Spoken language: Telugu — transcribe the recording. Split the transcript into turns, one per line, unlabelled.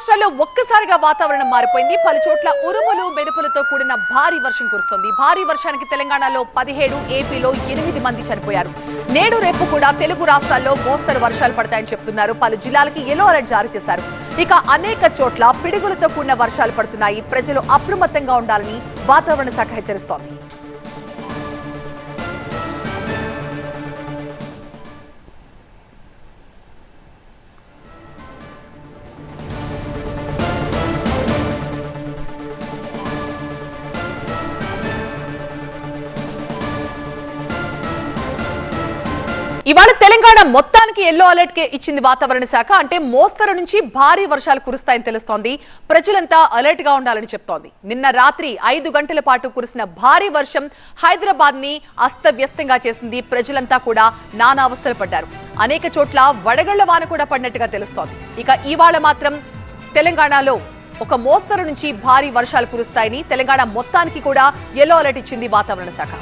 రాష్ట్రాల్లో ఒక్కసారిగా వాతావరణం మారిపోయింది. పలు చోట్ల ఉరుములు మెరుపులతో కూడిన భారీ వర్షం కురుస్తోంది. భారీ వర్షానికి తెలంగాణలో పదిహేడు ఏపీలో ఎనిమిది మంది చనిపోయారు. నేడు రేపు కూడా తెలుగు రాష్ట్రాల్లో మోస్తరు వర్షాలు పడతాయని చెప్తున్నారు. పలు జిల్లాలకి ఎల్లో అలర్ట్ జారీ చేశారు. ఇక అనేక చోట్ల పిడుగులతో కూడిన వర్షాలు పడుతున్నాయి. ప్రజలు అప్రమత్తంగా ఉండాలని వాతావరణ శాఖ హెచ్చరిస్తోంది. ఇవాళ తెలంగాణ మొత్తానికి ఎల్లో అలర్ట్ కే ఇచ్చింది వాతావరణ శాఖ. అంటే మోస్తరు నుంచి భారీ వర్షాలు కురుస్తాయని తెలుస్తోంది. ప్రజలంతా అలర్ట్గా ఉండాలని చెప్తోంది. నిన్న రాత్రి ఐదు గంటల పాటు కురిసిన భారీ వర్షం హైదరాబాద్ని అస్తవ్యస్తంగా చేసింది. ప్రజలంతా కూడా నానా అవస్థలు పడ్డారు. అనేక చోట్ల వడగళ్ళ వాన కూడా పడినట్టుగా తెలుస్తోంది. ఇక ఇవాళ మాత్రం తెలంగాణలో ఒక మోస్తరు నుంచి భారీ వర్షాలు కురుస్తాయని తెలంగాణ మొత్తానికి కూడా ఎల్లో అలర్ట్ ఇచ్చింది వాతావరణ శాఖ.